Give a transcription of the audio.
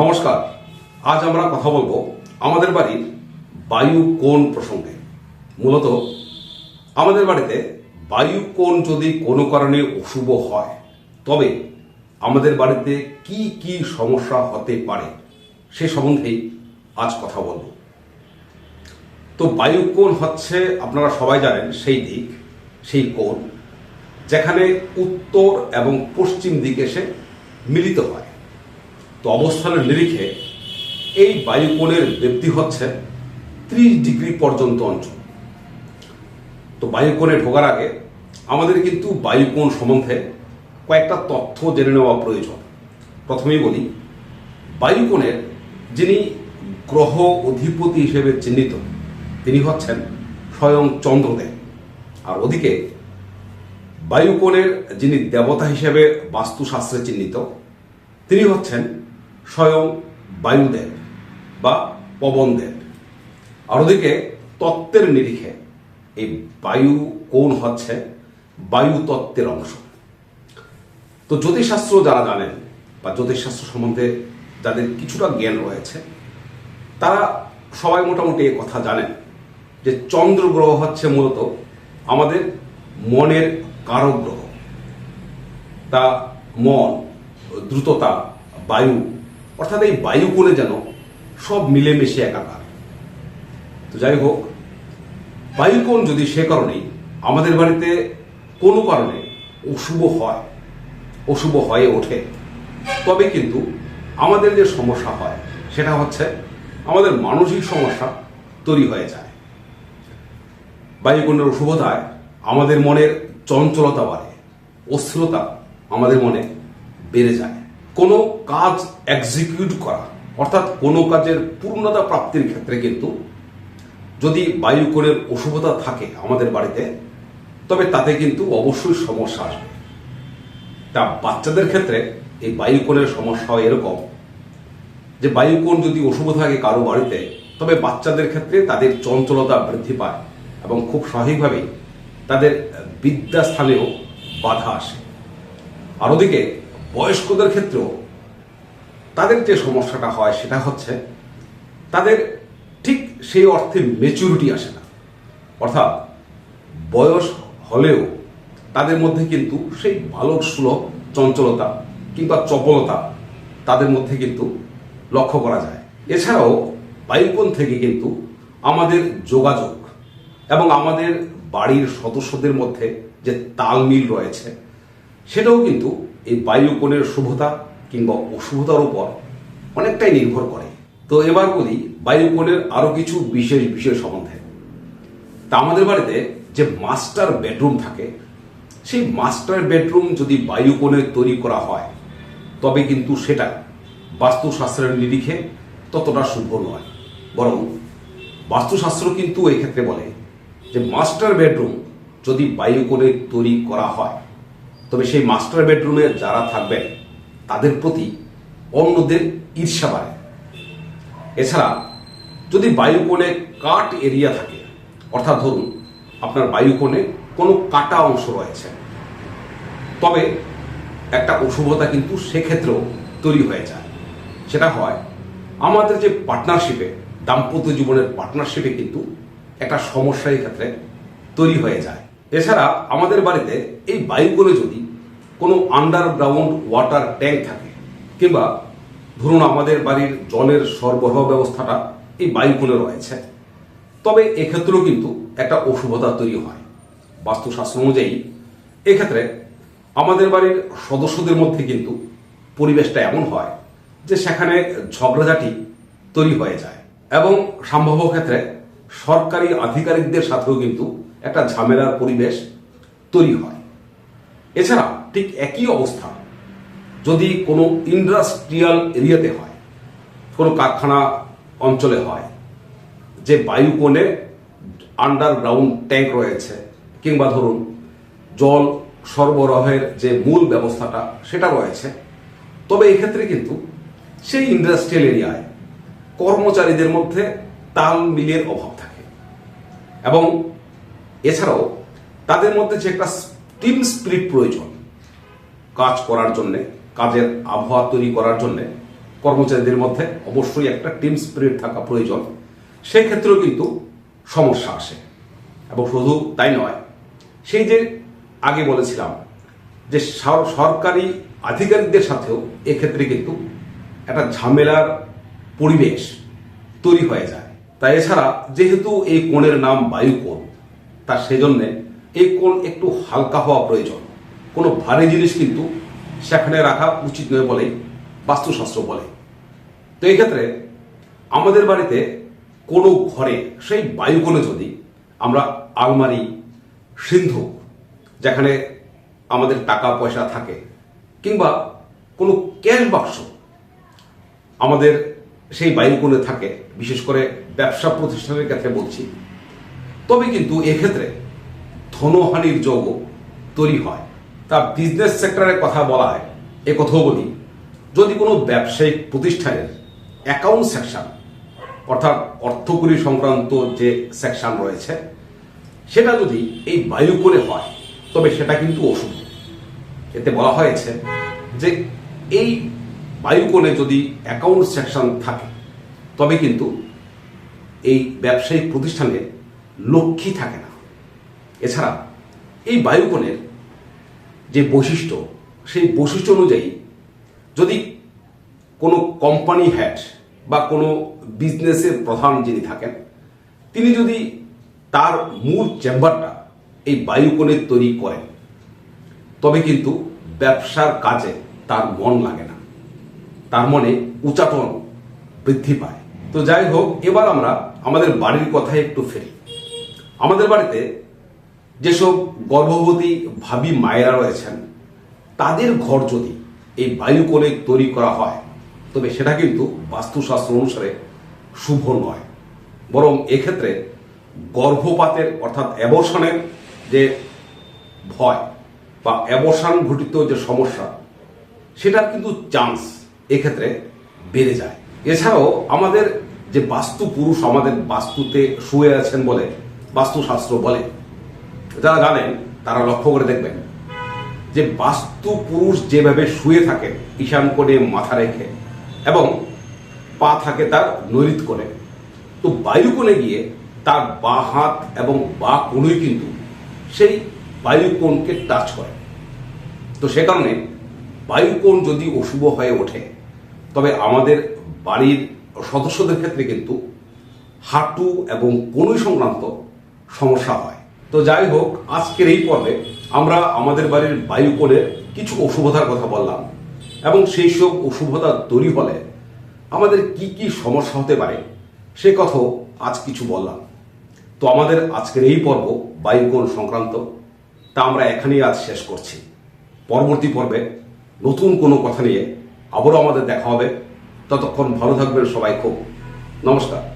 নমস্কার। আজ আমরা কথা বলব আমাদের বাড়ির বায়ু কোণ প্রসঙ্গে। মূলত, আমাদের বাড়িতে বায়ু কোণ যদি কোনো কারণে অশুভ হয়, তবে আমাদের বাড়িতে কি কি সমস্যা হতে পারে সে সম্বন্ধেই আজ কথা বলব। তো বায়ু কোণ হচ্ছে, আপনারা সবাই জানেন, সেই দিক, সেই কোণ, যেখানে উত্তর এবং পশ্চিম দিকে সে মিলিত হয়। তো অবস্থানের নিরিখে এই বায়ুকোণের ব্যক্তি হচ্ছে ত্রিশ ডিগ্রি পর্যন্ত অঞ্চল। তো বায়ুকোণে ঢোকার আগে আমাদের কিন্তু বায়ুকোণ সম্বন্ধে কয়েকটা তথ্য জেনে নেওয়া প্রয়োজন। প্রথমেই বলি, বায়ুকোণের যিনি গ্রহ অধিপতি হিসেবে চিহ্নিত, তিনি হচ্ছেন স্বয়ং চন্দ্রদেব। আর ওদিকে বায়ুকোণের যিনি দেবতা হিসেবে বাস্তুশাস্ত্রে চিহ্নিত, তিনি হচ্ছেন স্বয়ং বায়ুদেব বা পবন পবনদেব আর ওদিকে তত্ত্বের নিরিখে এই বায়ু কোণ হচ্ছে? বায়ু তত্ত্বের অংশ। তো জ্যোতিষশাস্ত্র যারা জানেন বা জ্যোতিষশাস্ত্র সম্বন্ধে যাদের কিছুটা জ্ঞান রয়েছে, তারা সবাই মোটামুটি এ কথা জানেন যে চন্দ্র গ্রহ হচ্ছে মূলত আমাদের মনের কারক গ্রহ। তা মন, দ্রুততা, বায়ু অর্থাৎ এই বায়ু কোণে যেন সব মিলেমিশে একাকার। তো যাই হোক, বায়ুকোণ যদি সে কারণেই আমাদের বাড়িতে কোনো কারণে অশুভ হয়, অশুভ হয়ে ওঠে, তবে কিন্তু আমাদের যে সমস্যা হয়, সেটা হচ্ছে আমাদের মানসিক সমস্যা তৈরি হয়ে যায়। বায়ুকোণের অশুভতায় আমাদের মনের চঞ্চলতা বাড়ে, অস্থিরতা আমাদের মনে বেড়ে যায়। কোনো কাজ এক্সিকিউট করা, অর্থাৎ কোনো কাজের পূর্ণতা প্রাপ্তির ক্ষেত্রে কিন্তু যদি বায়ুকোণের অশুভতা থাকে আমাদের বাড়িতে, তবে তাতে কিন্তু অবশ্যই সমস্যা আসবে। তা বাচ্চাদের ক্ষেত্রে এই বায়ুকোণের সমস্যা হয় এরকম যে বায়ুকোণ যদি অশুভ থাকে কারও বাড়িতে, তবে বাচ্চাদের ক্ষেত্রে তাদের চঞ্চলতা বৃদ্ধি পায় এবং খুব স্বাভাবিকভাবেই তাদের বিদ্যাস্থানেও বাধা আসে। আর ওদিকে বয়স্কদের ক্ষেত্রেও তাদের যে সমস্যাটা হয় সেটা হচ্ছে তাদের ঠিক সেই অর্থে মেচুরিটি আসে না। অর্থাৎ বয়স হলেও তাদের মধ্যে কিন্তু সেই বালক সুলভ চঞ্চলতা কিংবা চপলতা তাদের মধ্যে কিন্তু লক্ষ্য করা যায়। এছাড়াও বায়ুকোণ থেকে কিন্তু আমাদের যোগাযোগ এবং আমাদের বাড়ির সদস্যদের মধ্যে যে তালমিল রয়েছে, সেটাও কিন্তু এই বায়ুকোণের শুভতা কিংবা অশুভতার উপর অনেকটাই নির্ভর করে। তো এবার বলি বায়ুকোণের আরও কিছু বিশেষ বিষয় সম্বন্ধে। তা আমাদের বাড়িতে যে মাস্টার বেডরুম থাকে, সেই মাস্টার বেডরুম যদি বায়ুকোণে তৈরি করা হয়, তবে কিন্তু সেটা বাস্তুশাস্ত্রের নিরিখে ততটা শুভ নয়। বরং বাস্তুশাস্ত্র কিন্তু এক্ষেত্রে বলে যে মাস্টার বেডরুম যদি বায়ুকোণে তৈরি করা হয় তবে সেই মাস্টার বেডরুমে যারা থাকবেন, তাদের প্রতি অন্যদের ঈর্ষা বাড়ে। এছাড়া যদি বায়ুকোণে কাট এরিয়া থাকে, অর্থাৎ ধরুন আপনার বায়ুকোণে কোনো কাটা অংশ রয়েছে, তবে একটা অশুভতা কিন্তু সেক্ষেত্রেও তৈরি হয়ে যায়। সেটা হয় আমাদের যে পার্টনারশিপে, দাম্পত্য জীবনের পার্টনারশিপে কিন্তু একটা সমস্যা এই ক্ষেত্রে তৈরি হয়ে যায়। এছাড়া আমাদের বাড়িতে এই বায়ুকোণে যদি কোনো আন্ডারগ্রাউন্ড ওয়াটার ট্যাঙ্ক থাকে, কিংবা ধরুন আমাদের বাড়ির জলের সরবরাহ ব্যবস্থাটা এই বায়ুকোণে রয়েছে, তবে এক্ষেত্রেও কিন্তু একটা অশুভতা তৈরি হয়। বাস্তুশাস্ত্র অনুযায়ী, এক্ষেত্রে আমাদের বাড়ির সদস্যদের মধ্যে কিন্তু পরিবেশটা এমন হয় যে সেখানে ঝগড়াঝাটি তৈরি হয়ে যায় এবং সম্ভাব্য ক্ষেত্রে সরকারি আধিকারিকদের সাথেও কিন্তু একটা ঝামেলার পরিবেশ তৈরি হয়। এছাড়া ঠিক একই অবস্থা, যদি কোনো ইন্ডাস্ট্রিয়াল এরিয়াতে হয়, কোনো কারখানা অঞ্চলে হয়, যে বায়ু বায়ুকোণে আন্ডারগ্রাউন্ড ট্যাঙ্ক রয়েছে, কিংবা ধরুন জল সরবরাহের যে মূল ব্যবস্থাটা সেটা রয়েছে, তবে এক্ষেত্রে কিন্তু সেই ইন্ডাস্ট্রিয়াল এরিয়ায় কর্মচারীদের মধ্যে তাল মিলের অভাব থাকে। এবং এছাড়াও তাদের মধ্যে যে একটা টিম স্পিরিট প্রয়োজন কাজ করার জন্যে, কাজের আবহাওয়া তৈরি করার জন্যে, কর্মচারীদের মধ্যে অবশ্যই একটা টিম স্পিরিট থাকা প্রয়োজন। সেক্ষেত্রেও কিন্তু সমস্যা আসে। এবং শুধু তাই নয়, সেই যে আগে বলেছিলাম যে সরকারি আধিকারিকদের সাথেও এক্ষেত্রে কিন্তু একটা ঝামেলার পরিবেশ তৈরি হয়ে যায়। তাই এছাড়া যেহেতু এই কোণের নাম বায়ু কোণ তার সেজন্যে এই কোণ একটু হালকা হওয়া প্রয়োজন। কোনো ভারী জিনিস কিন্তু সেখানে রাখা উচিত নয় বলেই বাস্তুশাস্ত্র বলে। তো এই ক্ষেত্রে আমাদের বাড়িতে কোনো ঘরে সেই বায়ুকোণে যদি আমরা আলমারি, সিন্ধু, যেখানে আমাদের টাকা পয়সা থাকে, কিংবা কোনো ক্যাশ বাক্স আমাদের সেই বায়ুকোণে থাকে, বিশেষ করে ব্যবসা প্রতিষ্ঠানের ক্ষেত্রে বলছি। তবে কিন্তু এক্ষেত্রে ধনহানির যোগ তৈরি হয়। তা বিজনেস সেক্টরের কথা বলা হয়, এ কথাও বলি। যদি কোনো ব্যবসায়িক প্রতিষ্ঠানের অ্যাকাউন্ট সেকশন অর্থাৎ অর্থকরী সংক্রান্ত যে সেকশন রয়েছে, সেটা যদি এই বায়ুকোণে হয়, তবে সেটা কিন্তু অশুভ। এতে বলা হয়েছে যে এই বায়ুকোণে যদি অ্যাকাউন্ট সেকশন থাকে, তবে কিন্তু এই ব্যবসায়িক প্রতিষ্ঠানে লক্ষ্মী থাকে না। এছাড়া এই বায়ুকোণের যে বৈশিষ্ট্য, সেই বৈশিষ্ট্য অনুযায়ী যদি কোনো কোম্পানি হেড বা কোনো বিজনেসের প্রধান যিনি থাকেন, তিনি যদি তার মূল চেম্বারটা এই বায়ুকোণে তৈরি করেন, তবে কিন্তু ব্যবসার কাজে তার মন লাগে না। তার মনে উচাটন বৃদ্ধি পায়। তো যাই হোক, এবার আমরা আমাদের বাড়ির কথায় একটু ফেরি। আমাদের বাড়িতে যেসব গর্ভবতী ভাবি মায়েরা রয়েছেন, তাদের ঘর যদি এই বায়ুকোণে তৈরি করা হয়, তবে সেটা কিন্তু বাস্তুশাস্ত্র অনুসারে শুভ নয়। বরং এক্ষেত্রে গর্ভপাতের অর্থাৎ অ্যাবর্ষণের যে ভয় বা অ্যাবর্ষণ ঘটিত যে সমস্যা, সেটার কিন্তু চান্স এক্ষেত্রে বেড়ে যায়। এছাড়াও আমাদের যে বাস্তু পুরুষ আমাদের বাস্তুতে শুয়ে আছেন বলে, বাস্তুশাস্ত্র বলে, যারা জানেন তারা লক্ষ্য করে দেখবেন যে বাস্তু পুরুষ যেভাবে শুয়ে থাকে, ঈশান কোণে মাথা রেখে এবং পা থাকে তার নৈরিত করে তো বায়ুকোণে গিয়ে তার বা হাত এবং বা কোণই কিন্তু সেই বায়ুকোণকে টাচ করে। তো সে কারণে বায়ুকোণ যদি অশুভ হয়ে ওঠে তবে আমাদের বাড়ির সদস্যদের ক্ষেত্রে কিন্তু হাঁটু এবং কনুই সংক্রান্ত সমস্যা হয়। তো যাই হোক, আজকের এই পর্বে আমরা আমাদের বাড়ির বায়ুকোণের কিছু অশুভতার কথা বললাম এবং সেই সব অশুভতা তৈরি হলে আমাদের কি কি সমস্যা হতে পারে সে কথাও আজ কিছু বললাম। তো আমাদের আজকের এই পর্ব বায়ুকোণ সংক্রান্ত তা আমরা এখানেই আজ শেষ করছি। পরবর্তী পর্বে নতুন কোনো কথা নিয়ে আবারও আমাদের দেখা হবে। ততক্ষণ ভালো থাকবেন সবাই খুব। নমস্কার।